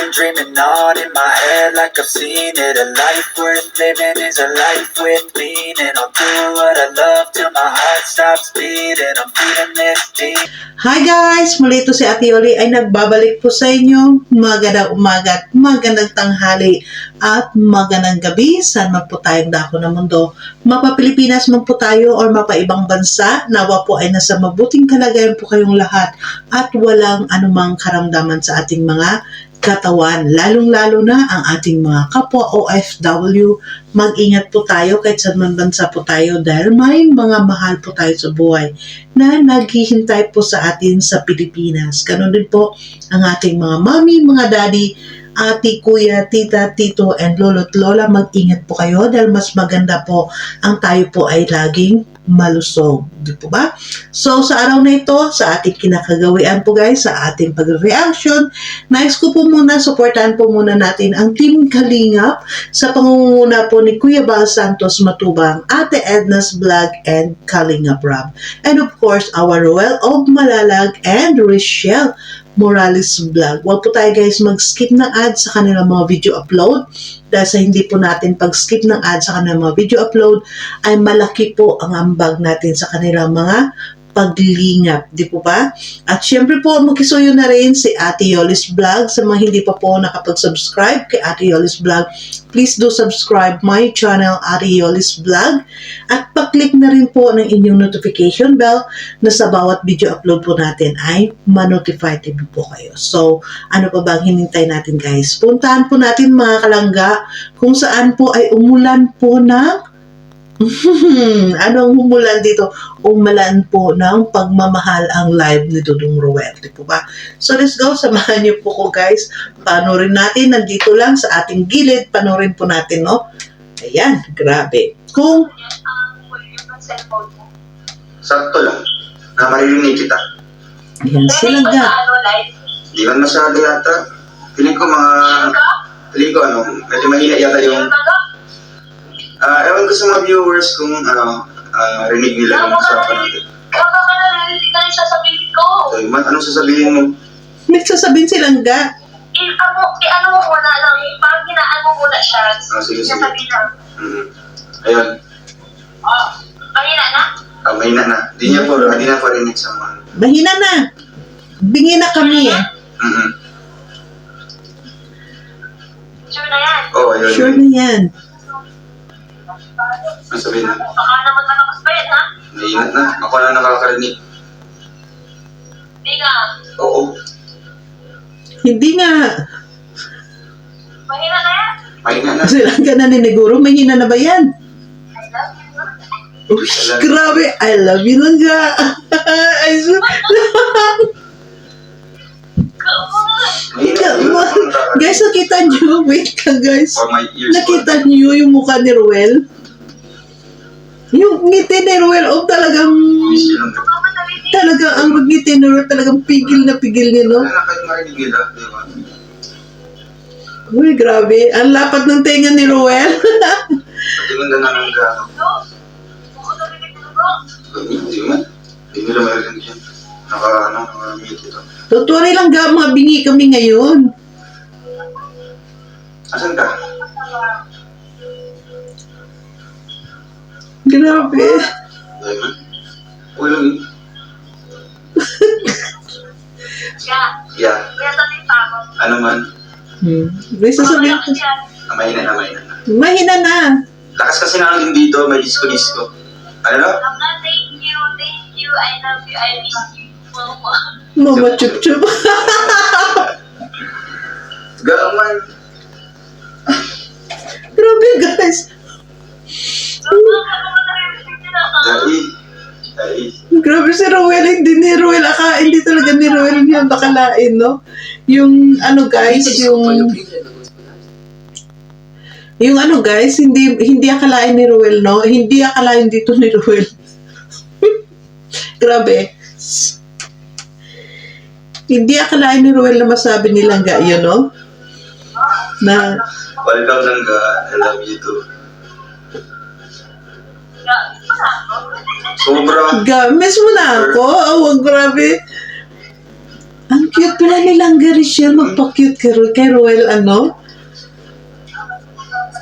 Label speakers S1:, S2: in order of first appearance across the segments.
S1: been dreaming on in my head like I've seen it. A life worth living is a life with meaning. I'll do what I love till my heart stops beating. I'm feeling this deep.
S2: Hi guys! Muli ito si Ate Yoli ay nagbabalik po sa inyo. Magandang umaga at magandang tanghali at magandang gabi. Saan man po tayong dako ng mundo. Mapa Pilipinas man po tayo or mapa ibang bansa. Nawa po ay nasa mabuting kalagayan po kayong lahat at walang anumang karamdaman sa ating mga katawan. Lalong-lalo na ang ating mga kapwa OFW. Mag-ingat po tayo kahit saan man bansa po tayo dahil may mga mahal po tayo sa buhay na naghihintay po sa atin sa Pilipinas. Ganon din po ang ating mga mami, mga daddy, ati, kuya, tita, tito, and lolo't lola. Mag-ingat po kayo dahil mas maganda po ang tayo po ay laging malusog. Di po ba? So, sa araw na ito, sa ating kinakagawian po guys, sa ating pag-reaction, nais ko po muna, supportahan po muna natin ang Team Kalingap sa pangunguna po ni Kuya Bal Santos Matubang, Ate Edna's Vlog, and Kalingap Rob. And of course, our Roel of Malalag and Rochelle Morales Vlog. Huwag po tayo guys mag-skip ng ads sa kanilang mga video upload dahil sa hindi po natin pag-skip ng ads sa kanilang mga video upload ay malaki po ang ambag natin sa kanilang mga paglingap, di po ba? At syempre po, makisuyo na rin si Ate Yolis Vlog. Sa mga hindi pa po nakapag-subscribe kay Ate Yolis Vlog, please do subscribe my channel, Ate Yolis Vlog. At paklik na rin po ng inyong notification bell na sa bawat video upload po natin ay ma-notify din po kayo. So, ano pa bang hinintay natin guys? Puntahan po natin mga kalangga kung saan po ay umulan po ng Anong humulan dito? Umulan po ng pagmamahal ang live ni Dudong Ruel. Di po ba? So let's go. Samahan niyo po ko guys. Panorin natin. Nandito lang sa ating gilid. Panorin po natin, no? Ayan. Grabe. Kung
S3: Sakto lang. Na maririnig kita.
S2: Ayan sila ga.
S3: Di man masyado yata. Piling ko mga... Piling ko ano, medyo mahina yata yung... Ah, ewan ko sa mga viewers kung ano, ah, rinig nila yung usapan natin.
S4: Baka ka narinig na yung sasabihin ko.
S3: So, man, anong sasabihin mo?
S2: May sasabihin silang ga.
S4: I-ano, i-ano mo muna lang, parang hinaan mo muna siya.
S3: Ah, sige, sige.
S4: Sasabihin lang.
S3: Mm. Ayun.
S4: Oh, kanina na?
S3: Ah, mahina na. Di niya po, di na po rinig sa mga...
S2: Mahina na. Bingi na kami eh.
S3: Mm-hmm.
S4: Sure na yan.
S3: Oh, ayun.
S2: Sure na yan.
S3: Ang sabihin na.
S4: Baka naman malakas pa yan, ha?
S3: Mahina na. Ako na nakakarinig.
S4: Hindi nga.
S3: Oo.
S2: Hindi nga.
S4: Mahina na yan.
S3: Mahina na.
S2: Silang ga naniniguro. Mahina na ba yan?
S4: I love you.
S2: Uy, grabe. I love you lang ga. I
S3: na.
S2: On. guys, nakita nyo. Wait ka, guys. Nakita nyo yung mukha ni Ruel? Yung ngiti ni Ruel, oh, talagang, talagang, ang ngiti ni Ruel, talagang pigil na pigil niya, no? Uy, grabe. Ang lapat ng tenga ni Ruel.
S3: Tingnan na lang ang gano'n.
S4: No. Baka narinig mo bro.
S3: Hindi man. Hindi nila marinig yan. Naka, ano, naka-mute ito.
S2: Tutuloy lang ga, mga bingi kami ngayon.
S3: Asan ka?
S2: Grabe.
S3: Uy.
S4: Yeah.
S3: Yeah.
S4: Kaya pa ako.
S3: Ano man.
S2: Hmm. May sasabihin ko.
S4: Yan.
S3: Amay na, amay na.
S2: Mahina na.
S3: Lakas kasi namin dito, may disco-disco. Ano no?
S4: Mama, thank you, thank you, I love you, I miss you. Mama.
S2: Mama chup chup. Grabe si Ruel. Hindi ni Ruel. Aka, hindi talaga ni Ruel yan bakalain, no? Yung, ano guys, yung... Yung ano guys, hindi hindi akalain ni Ruel, no? Hindi akalain dito ni Ruel. Grabe. Hindi akalain ni Ruel na masabi nilang ga yun, no? Na,
S3: Welcome lang ka. I love you too.
S4: Yeah.
S3: Sobra.
S2: ga, miss mo na ako. Oh, grabe. Ang cute pala ni Langga Richelle. Magpa-cute kay, Ro- kay Roel, ano?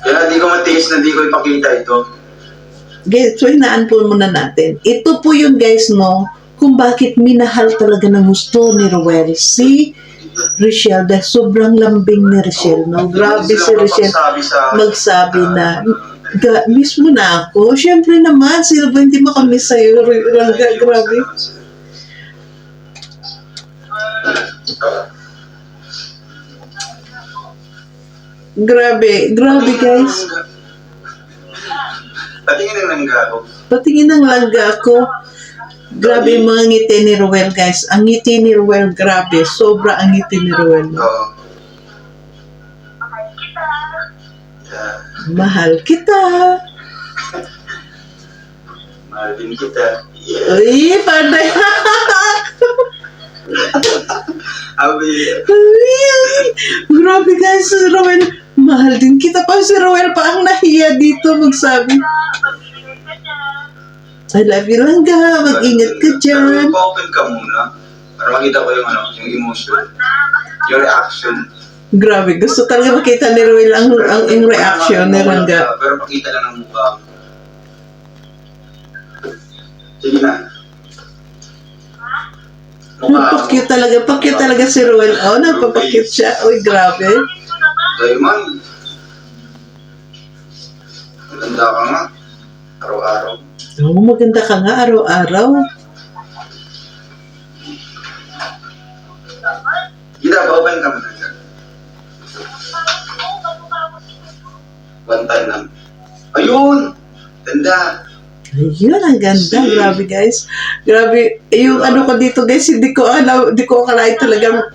S3: Kaya di ko matiis na di ko ipakita ito.
S2: Guys, so inaan po muna natin. Ito po yun guys, no? Kung bakit minahal talaga ng gusto ni Roel si Richelle dahil sobrang lambing ni Richelle, no? Grabe si Richelle
S3: Magsabi sa
S2: magsabi na ga, miss mo na ako. Siyempre naman, sino ba hindi makamiss sa'yo? Rangga, grabe. Grabe, grabe guys.
S3: Patingin ng langga ako.
S2: Patingin ng langga ako. Grabe yung mga ngiti ni Ruel, guys. Ang ngiti ni Ruel, grabe. Sobra ang ngiti ni Ruel.
S3: Oo.
S2: Mahal kita.
S3: Mahal din kita. Yeah.
S2: Uy, panday.
S3: Abi,
S2: Uy, grabe guys, si Ruel. Mahal din kita pa. Si Ruel pa ang nahiya dito magsabi.
S4: Ka.
S2: I love you lang ga. Mag-ingat ka dyan.
S3: Pero pa-open ka muna. Para makita ko yung ano, yung emotion. Yung reaction.
S2: Grabe, gusto talaga makita ni Ruel ang, ang, ang reaction ni Rangga.
S3: Pero pakita lang ng mukha. Sige na.
S2: Pakit talaga, pakit talaga si Ruel. Oh, nagpapakit siya. Uy, grabe.
S3: Diamond. Maganda ka nga. Araw-araw.
S2: Oo, maganda ka nga araw-araw.
S3: One time lang. Ayun! Ganda.
S2: Ayun, ang ganda. Grabe, guys. Grabe. Yung ano ko dito, guys, hindi ko alam, hindi ko akalain talaga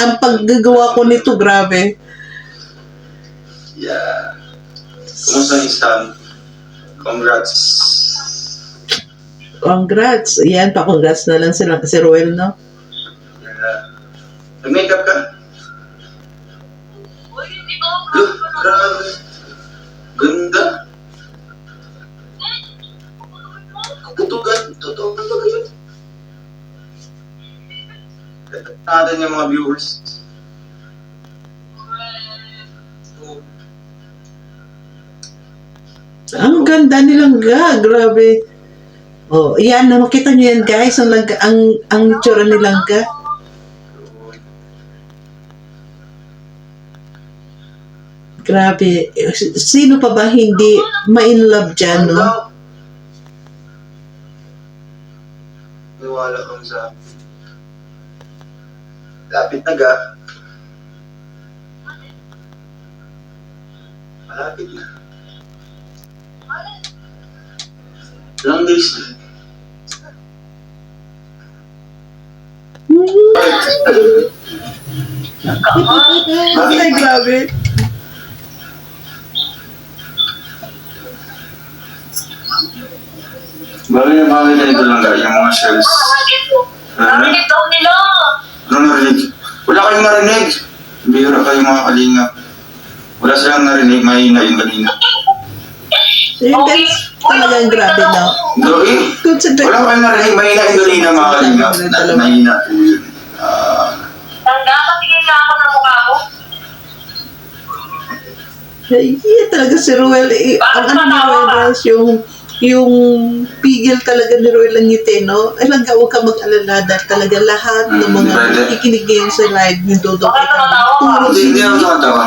S2: ang paggagawa ko nito, grabe.
S3: Yeah. Kumusta ang Islam? Congrats.
S2: Congrats. Yan, pa-congrats na lang sila si Roel, no?
S3: Yeah. Nag-makeup ka?
S4: Uy, hindi ko.
S3: Look, grabe. Ganda. Kaputugan. Totoo ba yun? natin yung mga viewers.
S2: Ang ganda nilang ga, grabe. Oh, yan, makita niyo yan, guys, ang ang ang itsura nilang ga. Grabe. Sino pa ba hindi ma-in love dyan, no?
S3: Niwala kang sa. Lapit na ga. Malapit na. Ilang days na.
S2: Ay, grabe.
S3: Bagay na bagay na ito lang ga, yung mga shells.
S4: Narinig daw nila.
S3: Ano narinig? Wala kayong narinig. Bihira kayo mga kalingap. Wala silang narinig, mahina yung kanina.
S2: Ayun, guys, talagang grabe, no?
S3: Doy,
S2: Concentrate.
S3: wala kayong narinig, mahina yung kanina mga kalingap. Na- Mahina po yun. Ah,
S4: Tangga, patingin nga ako ng mukha mo.
S2: Ay, talaga si Ruel. Eh, ang ano ni Ruel, guys, yung yung pigil talaga ni Ruel ang ngiti, no? Ay, lang huwag ka mag-alala dahil talaga lahat ng
S3: Mm,
S2: mga
S3: pwede.
S2: nakikinig ngayon sa live ni Dodo
S4: Bakit
S2: kita.
S4: tumatawa ka?
S2: Puro
S3: hindi,
S2: si
S3: ako nakatawa.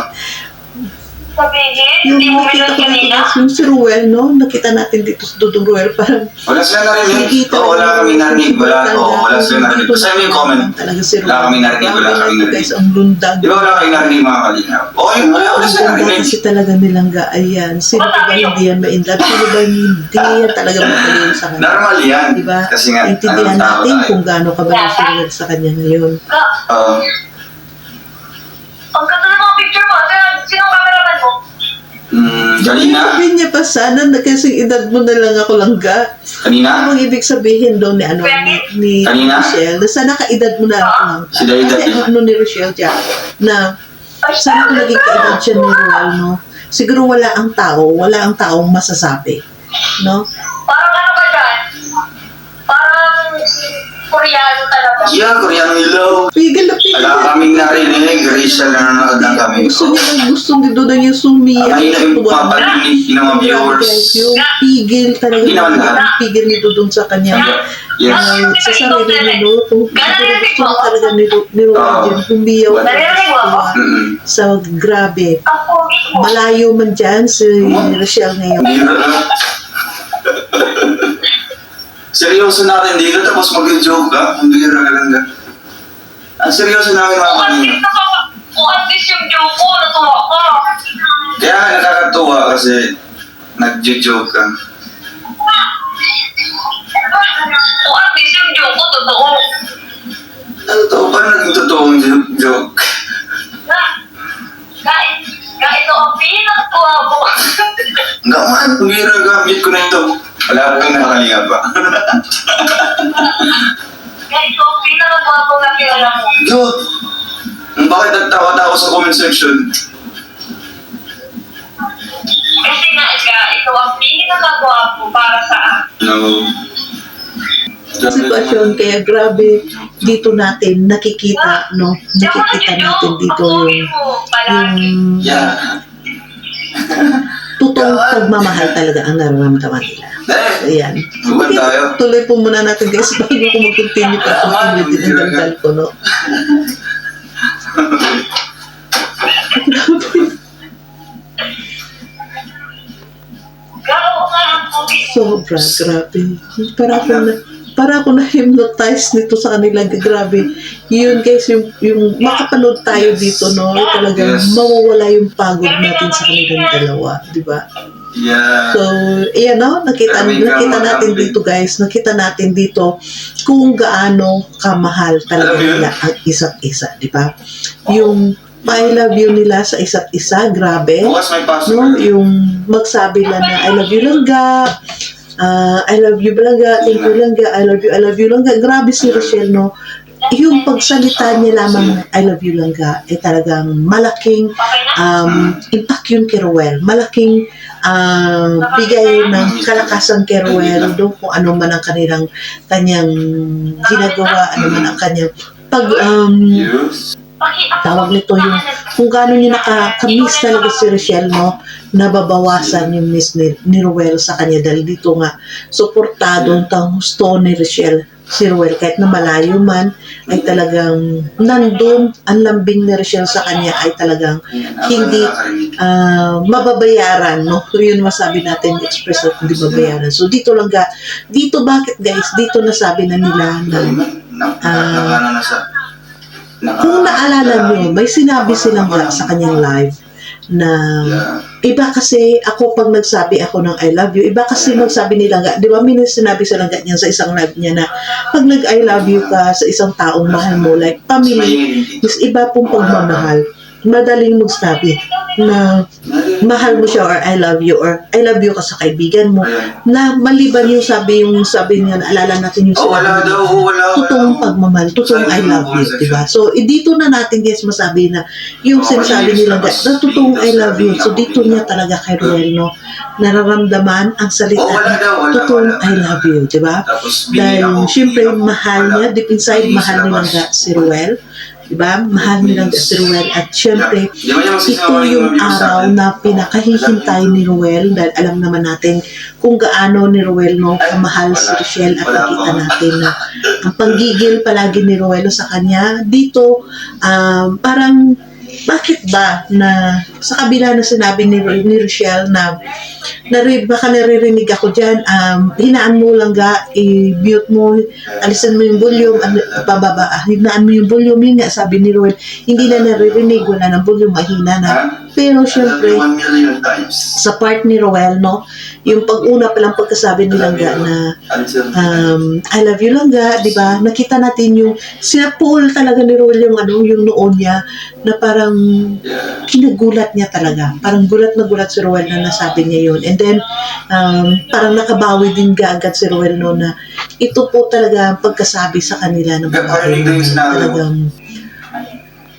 S4: Sabihin,
S2: yung
S4: hindi mo
S2: nakita ko dito,
S4: kanina.
S2: yung si Ruel, no? Nakita natin dito sa Dodong Ruel, parang
S3: Wala silang narinig.
S2: nakikita
S3: Oo, wala kami narinig. Wala, oo, wala silang narinig.
S2: Dito
S3: Basta yung comment.
S2: Talaga si Ruel.
S3: Wala kami narinig, wala kami narinig.
S2: Guys, ang lundag.
S3: Di ba wala kayong narinig mga kalingap? Oo, yun, wala, wala
S2: ganda
S3: narinig.
S2: kasi talaga nilang ga, ayan. Sino pa ba hindi yan ma-inlove? Sino ba hindi yan talaga mapaliw sa kanya?
S3: Normal yan.
S2: Diba?
S3: Kasi nga,
S2: Intindihan natin
S3: tayo.
S2: kung gaano ka ba nasulat sa kanya ngayon.
S4: Ka,
S3: Oo. Mm, kanina?
S2: Sabi niya pa sana na kasing edad mo na lang ako lang ga.
S3: Kanina?
S2: Ano ang ibig sabihin daw ni ano ni, ni
S3: Kanina?
S2: Rochelle? Na sana kaedad mo na ako lang ga.
S3: Si David
S2: Kasi ano, ano ni Rochelle dyan? Na sana kung naging kaedad siya ni Roel, no? Siguro wala ang tao, wala ang taong masasabi. No?
S4: Koreano talaga.
S3: Yeah, Koreano Ilaw.
S2: Pigil na pigil.
S3: Wala kaming narinig. Rachel na nanonood lang kami.
S2: Gusto niya, gusto ni Dodo niya sumiyak.
S3: Ay, na yung
S2: Tuwa.
S3: paparinig ng mga viewers.
S2: pigil talaga.
S3: Hindi naman
S2: yung
S3: lahat.
S2: pigil ni Dudong sa kanya.
S3: Yes.
S2: Uh, sa sarili ni kung gusto na talaga ni,
S4: ako?
S3: Mm-mm.
S2: sa grabe. Malayo man dyan si Rochelle ngayon.
S3: Seryoso natin dito tapos mag-joke ka? Ang bira ka lang ka. Ang seryoso namin mga kanina.
S4: nakaka- kung at least yung joke ko, natuwa ko.
S3: Kaya nga nakakatuwa kasi nag-joke ka.
S4: Kung at least yung joke ko, totoo.
S3: Ano to? Paano naging totoong jo- joke?
S4: Na, kahit, kahit ito ang pinakatuwa mo.
S3: Nga man, bira ka. Mute ko na ito. Wala pong nakakalinga pa.
S4: kahit ito ang pinakatuwa mo na kilala mo.
S3: Joke! Bakit nagtawa-tawa sa comment section?
S4: Kasi nga, ika, ito ang pinakatuwa mo para sa akin.
S3: No.
S2: sitwasyon kaya grabe dito natin nakikita no nakikita natin dito yung yung
S3: Yeah.
S2: totoong pagmamahal talaga ang nararamdaman nila. Ayan.
S3: Tayo.
S2: Tuloy po muna natin guys bago ko mag-continue pa continue din ang daldal ko no. Sobra, grabe. Para ako na, para ako na-hypnotize nito sa kanila. Grabe. Yun guys, yung, yung makapanood tayo dito, no? Talagang
S3: Yes.
S2: mawawala yung pagod natin sa kanilang dalawa. Di ba?
S3: Yeah.
S2: So, ayan no, nakita, nakita natin dito guys, nakita natin dito kung gaano kamahal talaga nila ang isa't isa, di ba? Yung I love you nila sa isa't isa, grabe. No, yung magsabi lang na I love you langga, ah, I love you langga, thank you langga, I love you, I love you langga. Grabe si Rochelle, no? Yung pagsalita niya lamang na I love you langga ay talagang malaking um, impact yun kay Rowell. Malaking um, bigay ng kalakasan kay Rowell doon kung ano man ang kanilang kanyang ginagawa, ano man ang kanyang pag um, tawag nito yung kung gaano niya nakakamiss talaga si Rochelle, no? Nababawasan yung miss ni, ni Rowell sa kanya dahil dito nga, suportado ang gusto ni Rochelle si Rowell kahit na malayo man ay talagang nandun ang lambing ni Rochelle sa kanya ay talagang hindi ah, mababayaran, no? Yun masabi natin, express at hindi mabayaran. So, dito lang ga, dito bakit guys, dito nasabi na nila na Ah. kung naalala nyo, may sinabi silang sa kanyang live na iba kasi ako pag nagsabi ako ng I love you, iba kasi magsabi nila nga, di ba may sinabi sila nga niyan sa isang live niya na pag nag I love you ka sa isang taong mahal mo, like family, is iba pong pagmamahal. Madaling magsabi na mahal mo siya or I love you or I love you ka sa kaibigan mo na maliban yung sabi yung sabi niya naalala natin yung
S3: Oh, wala daw.
S2: niya,
S3: Oh, wala. wala.
S2: Pagmamahal, totoong I love you, di ba? So, dito na natin guys masabi na yung sinasabi nila
S3: na
S2: totoong I love you. So, dito niya talaga kay Ruel, no? Nararamdaman ang salita
S3: Oh,
S2: na.
S3: Wala.
S2: totoong. I love you, di ba? Dahil syempre mahal niya, deep inside, mahal niya si Ruel. Di ba? Mahal niya nga si Ruel. At syempre, ito yung araw na pinakahihintay ni Ruel dahil alam naman natin kung gaano ni Ruel no, kamahal si. Rochelle at nakita natin na ang panggigil palagi ni Ruel sa kanya dito um, parang bakit ba na sa kabila na sinabi ni, ni Rochelle na nari, baka naririnig ako dyan, um, hinaan mo lang ga, i-mute mo, alisan mo yung volume, ano, pababa, ah, hinaan mo yung volume, yun nga, sabi ni Ruel, hindi na naririnig, wala ng volume, mahina na. Pero syempre, sa part ni Roel, no, yung pag-una pa lang pagkasabi ni Langga na um, I love you Langga, di ba? Nakita natin yung sinapuol talaga ni Roel yung ano, yung noon niya na parang kinagulat niya talaga. Parang gulat na gulat si Roel na nasabi niya yun. And then, um, parang nakabawi din agad si Roel no na ito po talaga ang pagkasabi sa kanila ng babae talagang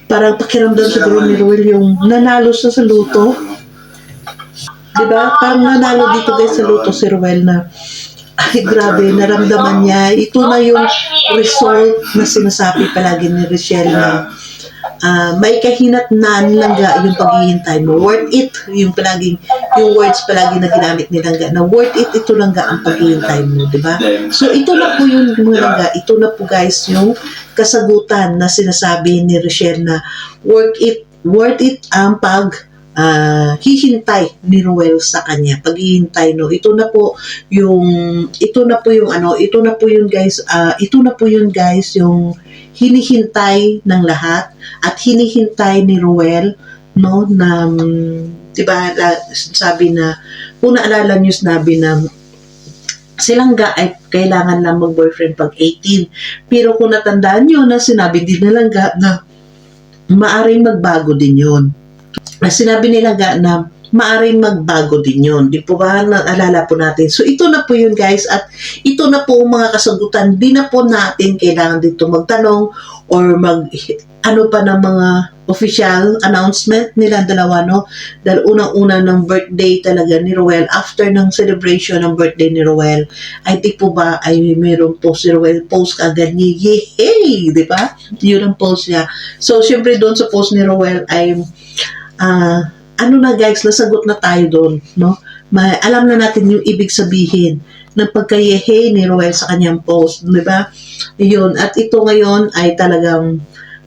S2: parang pakiramdam siguro ni Roel yung nanalo siya sa luto. Di ba? Parang nanalo dito guys sa luto si Roel na Ay, grabe, naramdaman niya. Ito na yung result na sinasabi palagi ni Richelle na ah, may kahinatnan langga yung paghihintay mo. Worth it, yung palaging, yung words palagi na ginamit ni langga na worth it, ito langga ang paghihintay mo, di ba? So, ito na po yung mga langga. Ito na po guys yung kasagutan na sinasabi ni Richelle na worth it, worth it ang pag ah, hihintay ni Ruel sa kanya. Paghihintay, no? Ito na po yung, ito na po yung ano, ito na po yun guys, ah, ito na po yun guys, yung hinihintay ng lahat at hinihintay ni Ruel, no, na, mm, di ba, sabi na, kung naalala niyo sinabi na silang ga ay kailangan lang mag-boyfriend pag 18. Pero kung natandaan nyo na sinabi din nilang ga na maaring magbago din yun. Na Sinabi nila ga na maaring magbago din yun. Di po ba naalala po natin? So ito na po yun guys at ito na po mga kasagutan. Di na po natin kailangan dito magtanong or mag ano pa ng mga official announcement nila dalawa, no? Dahil unang-una ng birthday talaga ni Roel, after ng celebration ng birthday ni Roel, ay di po ba ay mayroong post si Roel, post agad niya, yay! Di ba? Yun ang post niya. So, syempre doon sa post ni Roel ay, ah, ano na guys, nasagot na tayo doon, no? Ma alam na natin yung ibig sabihin ng pagkayehe ni Roel sa kanyang post, di ba? Yun. At ito ngayon ay talagang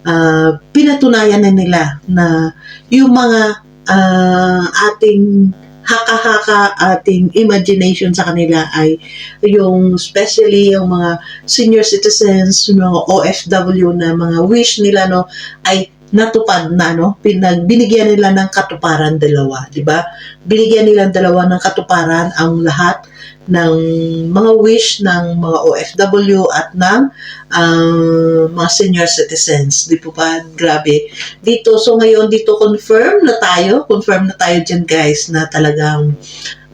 S2: ah, pinatunayan na nila na yung mga ah, ating haka-haka ating imagination sa kanila ay yung especially yung mga senior citizens, yung mga OFW na mga wish nila no ay natupad na no pinag binigyan nila ng katuparan dalawa di ba binigyan nila dalawa ng katuparan ang lahat ng mga wish ng mga OFW at ng ah, mga senior citizens. Di po ba? Grabe. Dito, so ngayon, dito confirm na tayo. Confirm na tayo dyan, guys, na talagang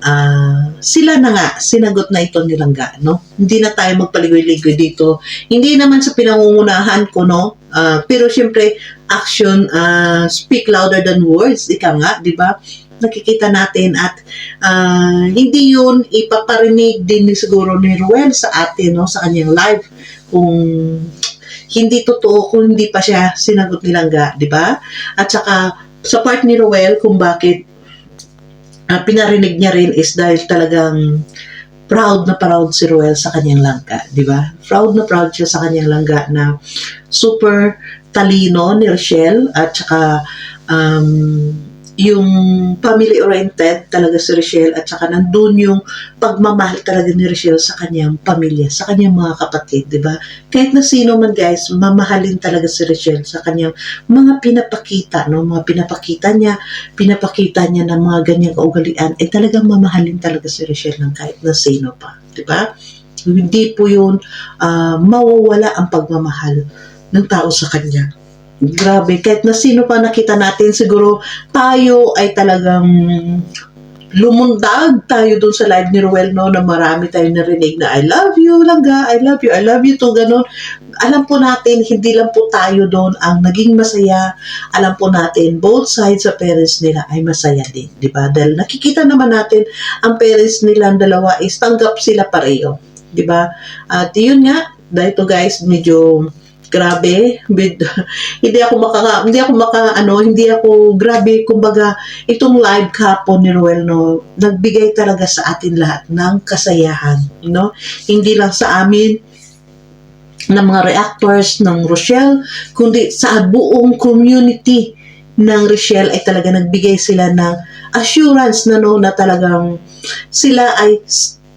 S2: ah, sila na nga, sinagot na ito nilang ga, no? Hindi na tayo magpaligoy-ligoy dito. Hindi naman sa pinangungunahan ko, no? Ah, pero syempre, action ah, speak louder than words, ika nga, di ba? nakikita natin at ah, hindi yun ipaparinig din ni siguro ni Ruel sa atin no sa kanyang live kung hindi totoo kung hindi pa siya sinagot nilang ga, di ba? At saka sa part ni Ruel kung bakit ah, pinarinig niya rin is dahil talagang proud na proud si Ruel sa kanyang langka, di ba? Proud na proud siya sa kanyang langga na super talino ni Rochelle at saka um, yung family-oriented talaga si Rochelle at saka nandun yung pagmamahal talaga ni Rochelle sa kanyang pamilya, sa kanyang mga kapatid, di ba? Kahit na sino man guys, mamahalin talaga si Rochelle sa kanyang mga pinapakita, no? Mga pinapakita niya, pinapakita niya ng mga ganyang kaugalian, ay talagang mamahalin talaga si Rochelle ng kahit na sino pa, di ba? Hindi po yun ah, mawawala ang pagmamahal ng tao sa kanya. Grabe, kahit na sino pa nakita natin, siguro tayo ay talagang lumundag tayo doon sa live ni Ruel, no, na marami tayong narinig na I love you, langga, I love you, I love you, to ganun. Alam po natin, hindi lang po tayo doon ang naging masaya. Alam po natin, both sides sa parents nila ay masaya din, di ba? Dahil nakikita naman natin, ang parents nila ang dalawa is tanggap sila pareho, di ba? At yun nga, dahil to guys, medyo grabe with, hindi ako maka hindi ako maka ano hindi ako grabe kumbaga itong live kapon ni Roel no nagbigay talaga sa atin lahat ng kasayahan no? Hindi lang sa amin ng mga reactors ng Rochelle kundi sa buong community ng Rochelle ay talaga nagbigay sila ng assurance na no na talagang sila ay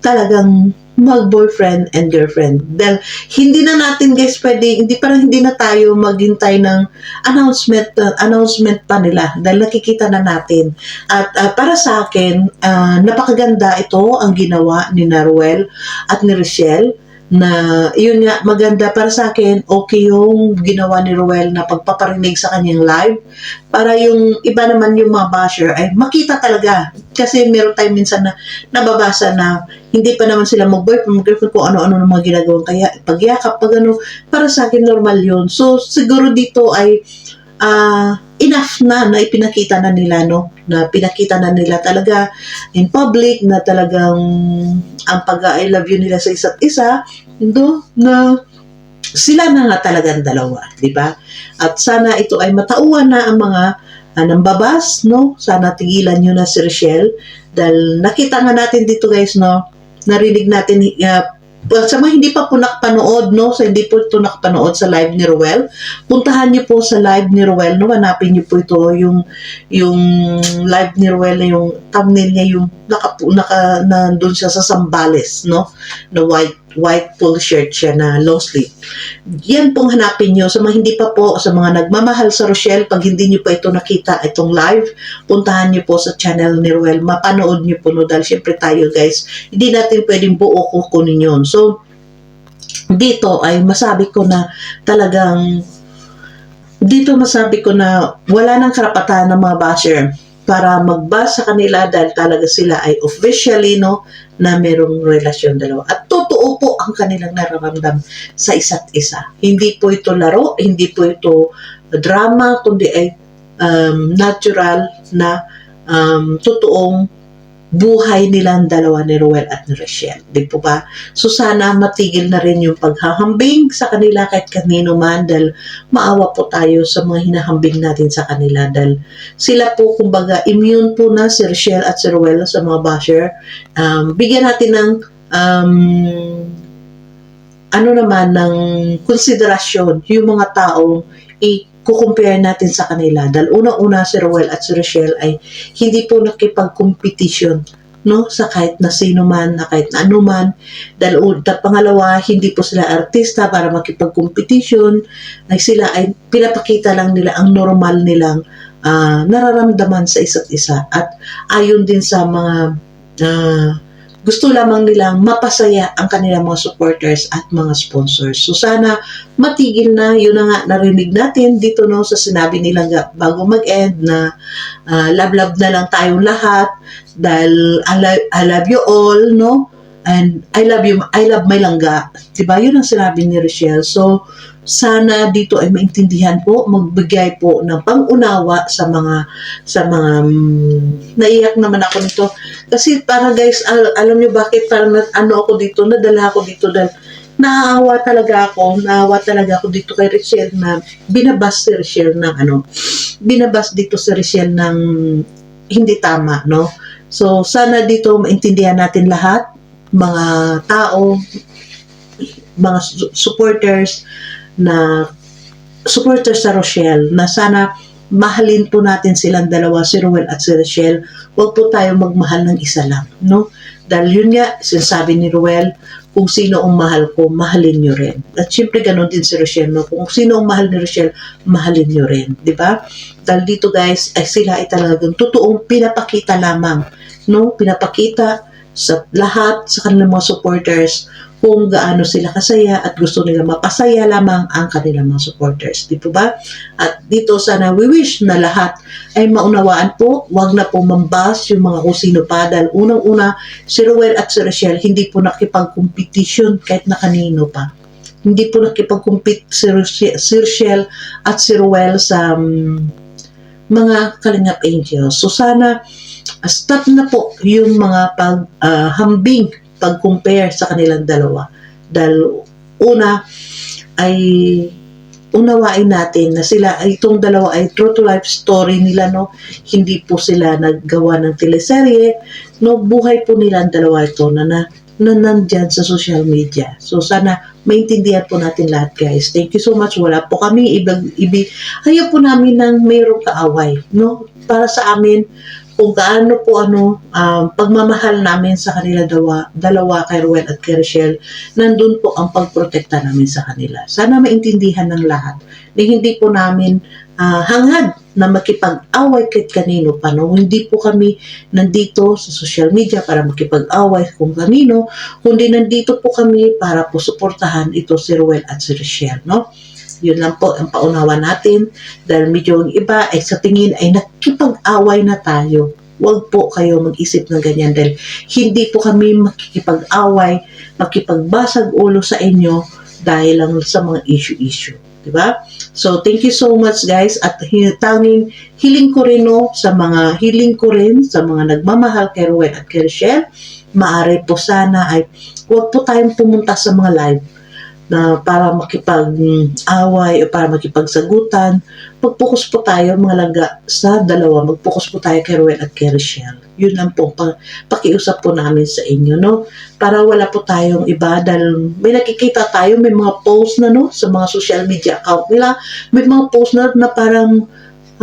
S2: talagang mag-boyfriend and girlfriend. Dahil hindi na natin guys pwede, hindi parang hindi na tayo maghintay ng announcement uh, announcement pa nila dahil nakikita na natin. At uh, para sa akin, uh, napakaganda ito ang ginawa ni Naruel at ni Rochelle na yun nga maganda para sa akin okay yung ginawa ni Roel na pagpaparinig sa kanyang live para yung iba naman yung mga basher ay makita talaga kasi meron tayo minsan na nababasa na hindi pa naman sila mag-boyfriend, mag-girlfriend kung ano-ano ng mga ginagawa. Kaya pagyakap, pag ano, para sa akin normal yun. So, siguro dito ay ah, enough na na ipinakita na nila no? Na pinakita na nila talaga in public na talagang ang pag I love you nila sa isa't isa no? Na sila na nga talagang dalawa di ba? At sana ito ay matauhan na ang mga uh, nambabas no? Sana tigilan nyo na si Rochelle dahil nakita nga natin dito guys no? Narinig natin uh, sa mga hindi pa po nakapanood, no? Sa hindi po ito nakapanood sa live ni Ruel, puntahan niyo po sa live ni Ruel, no? Hanapin niyo po ito, yung, yung live ni Ruel yung thumbnail niya, yung naka, naka, nandun siya sa Sambales, no? Na white, white full shirt siya na long sleeve. Yan pong hanapin niyo sa mga hindi pa po, sa mga nagmamahal sa Rochelle, pag hindi niyo pa ito nakita, itong live, puntahan niyo po sa channel ni Ruel, mapanood niyo po, no? Dahil syempre tayo, guys, hindi natin pwedeng buo kukunin yun. So, dito ay masabi ko na talagang dito masabi ko na wala nang karapatan ng mga basher para magbasa sa kanila dahil talaga sila ay officially no na merong relasyon dalawa. At totoo po ang kanilang nararamdam sa isa't isa. Hindi po ito laro, hindi po ito drama, kundi ay um, natural na um, totoong buhay nilang dalawa ni Ruel at ni Rochelle. Di po ba? So sana matigil na rin yung paghahambing sa kanila kahit kanino man dahil maawa po tayo sa mga hinahambing natin sa kanila dahil sila po kumbaga immune po na si Rochelle at si Ruel sa mga basher. Um, bigyan natin ng um, ano naman ng konsiderasyon yung mga taong i-compare natin sa kanila. Dahil unang-una si Ruel at si Rochelle ay hindi po nakipag-competition no sa kahit na sino man na kahit na ano man dahil pangalawa hindi po sila artista para makipag-competition ay sila ay pinapakita lang nila ang normal nilang ah, nararamdaman sa isa't isa at ayon din sa mga ah, gusto lamang nilang mapasaya ang kanilang mga supporters at mga sponsors. So sana matigil na, yun na nga narinig natin dito no sa sinabi nila bago mag-end na ah, love-love na lang tayong lahat dahil I love, I love you all, no? And I love you, I love my langga. Diba? Yun ang sinabi ni Rochelle. So, sana dito ay maintindihan po, magbigay po ng pangunawa sa mga, sa mga, mm, naiyak naman ako nito. Kasi para guys, al- alam niyo bakit parang na, ano ako dito, nadala ako dito dahil naawa talaga ako, naawa talaga ako dito kay Rochelle na binabas si Rochelle ng ano, binabas dito si Rochelle ng hindi tama, no? So, sana dito maintindihan natin lahat, mga tao, mga su- supporters na supporters sa Rochelle na sana mahalin po natin silang dalawa, si Ruel at si Rochelle. Huwag po tayo magmahal ng isa lang, no? Dahil yun nga, sinasabi ni Ruel, kung sino ang mahal ko, mahalin nyo rin. At syempre ganun din si Rochelle, no? Kung sino ang mahal ni Rochelle, mahalin nyo rin. Di ba? Dahil dito guys, ay sila ay talagang totoong pinapakita lamang, no? Pinapakita sa lahat, sa kanilang mga supporters, kung gaano sila kasaya at gusto nila mapasaya lamang ang kanilang mga supporters. Di po ba? At dito sana we wish na lahat ay maunawaan po, wag na po mambas yung mga kung sino pa dahil unang-una si Ruel at si Rochelle hindi po nakipag-competition kahit na kanino pa. Hindi po nakipag-compete si, Rochelle, at si Ruel sa um, mga Kalingap Angels. So sana uh, stop na po yung mga paghambing pag-compare sa kanilang dalawa. Dahil una ay unawain natin na sila itong dalawa ay true to life story nila no hindi po sila naggawa ng teleserye no buhay po nila ang dalawa ito na, na na nandyan sa social media. So sana maintindihan po natin lahat guys. Thank you so much. Wala po kami ibig, ibig ayaw po namin ng mayroong kaaway. No? Para sa amin, kung gaano po ano, um, pagmamahal namin sa kanila dalawa, dalawa kay Ruel at kay Rochelle, nandun po ang pagprotekta namin sa kanila. Sana maintindihan ng lahat na hindi po namin ah, hangad na makipag-away kahit kanino pa. No? Hindi po kami nandito sa social media para makipag-away kung kanino, kundi nandito po kami para po suportahan ito si Ruel at si Rochelle. No? Yun lang po ang paunawa natin dahil medyo yung iba ay sa tingin ay nakikipag-away na tayo. Huwag po kayo mag-isip ng ganyan dahil hindi po kami makikipag-away, makipagbasag ulo sa inyo dahil lang sa mga issue-issue. Diba? So, thank you so much guys at tanging hiling ko rin no, sa mga hiling ko rin sa mga nagmamahal kay Ruel at kay Rochelle, maaari po sana ay huwag po tayong pumunta sa mga live na para makipag-away o para makipagsagutan. Mag-focus po tayo mga langga sa dalawa. Mag-focus po tayo kay Ruel at kay Rochelle. Yun lang po pa, pakiusap po namin sa inyo, no? Para wala po tayong iba dahil may nakikita tayo, may mga post na, no? Sa mga social media account nila. May mga post na, na parang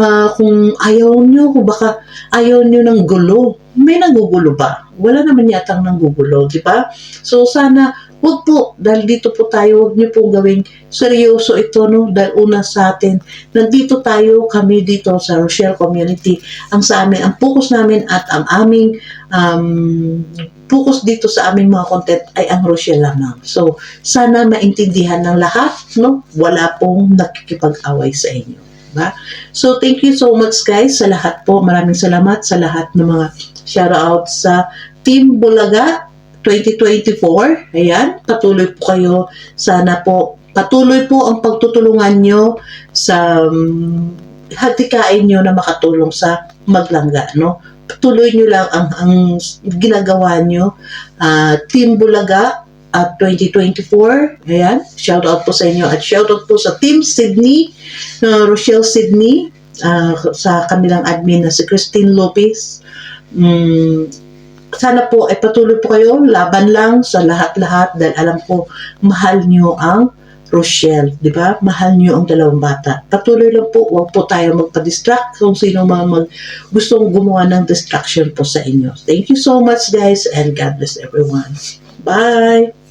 S2: ah, kung ayaw nyo, kung baka ayaw nyo ng gulo, may nanggugulo ba? Wala naman yatang nanggugulo, di ba? So sana, wag po, dahil dito po tayo, wag nyo po gawing seryoso ito, no? Dahil una sa atin, nandito tayo, kami dito sa Rochelle Community, ang sa amin, ang focus namin at ang aming um, focus dito sa aming mga content ay ang Rochelle lamang. So, sana maintindihan ng lahat, no? Wala pong nakikipag-away sa inyo. Diba? So, thank you so much guys sa lahat po. Maraming salamat sa lahat ng mga shoutout sa Team Bulaga 2024. Ayan, patuloy po kayo. Sana po, patuloy po ang pagtutulungan nyo sa um, hatikain nyo na makatulong sa maglangga, no? Patuloy nyo lang ang, ang ginagawa nyo. Ah, Team Bulaga at 2024. Ayan, shout out po sa inyo at shout out po sa Team Sydney, uh, Rochelle Sydney, ah, sa kanilang admin na si Christine Lopez. Mm, sana po ay patuloy po kayo, laban lang sa lahat-lahat dahil alam ko mahal nyo ang Rochelle, di ba? Mahal nyo ang dalawang bata. Patuloy lang po, huwag po tayo magpa-distract kung sino mga mag gustong gumawa ng distraction po sa inyo. Thank you so much guys and God bless everyone. Bye!